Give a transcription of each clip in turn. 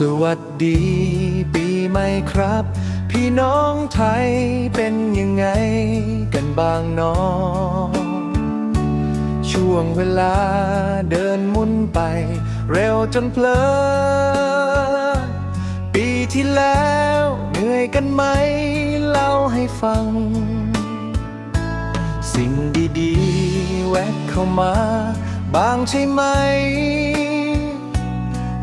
สวัสดีปีใหม่ครับ พี่น้องไทยเป็นยังไงกันบ้างน้อง ช่วงเวลาเดินมุนไป เร็วจนเพลินปีที่แล้วเหนื่อยกันไหม เล่าให้ฟัง สิ่งดีๆ แวะเข้ามา บางใช่ไหม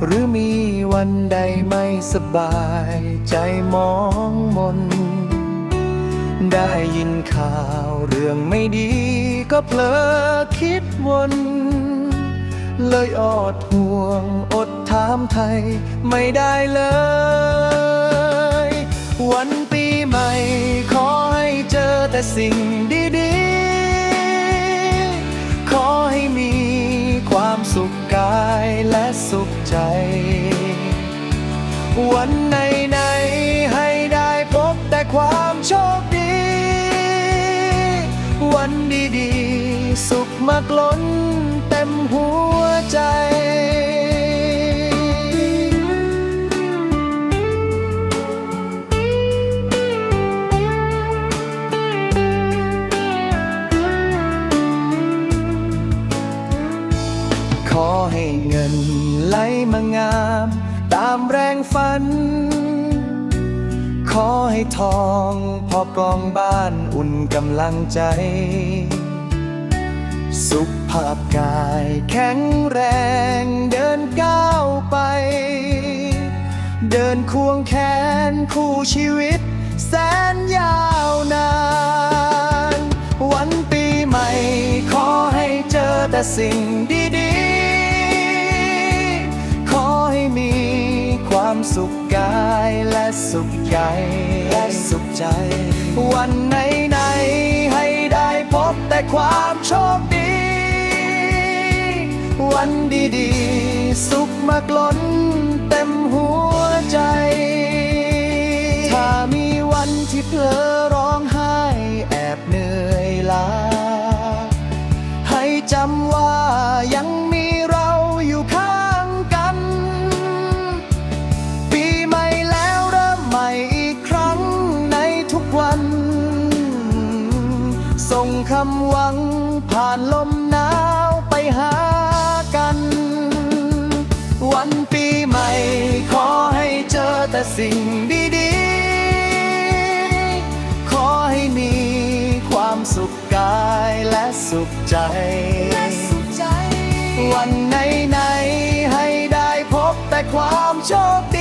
หรือมีวันใดไม่สบายใจมองมน ได้ยินข่าวเรื่องไม่ดีก็เพลอคิดวนเลยอดห่วงอดถามไทยไม่ได้เลย วันปีใหม่ขอให้เจอแต่สิ่งดี วันไหนไหนให้ได้พบแต่ความโชคดี วันดีๆ สุขมากล้นเต็มหัวใจขอให้เงินไหลมางามามแรงฝัน ขอให้ทองพอกองบ้านอุ่นกำลังใจ สุขภาพกายแข็งแรงเดินก้าวไป เดินควงแขนคู่ชีวิต แสนยาวนาน วันปีใหม่ ขอให้เจอแต่สิ่งดี สุขกายและสุขใจและสุขใจ วันไหนไหนให้ได้พบแต่ความโชคดี วันดีๆ สุขมากล้นเต็ม ส่งคำหวัง ผ่านลมหนาวไปหากัน วันปีใหม่ ขอให้เจอแต่สิ่งดีๆ ขอให้มีความสุขกายและสุขใจ วันไหนๆให้ได้พบแต่ความโชคดี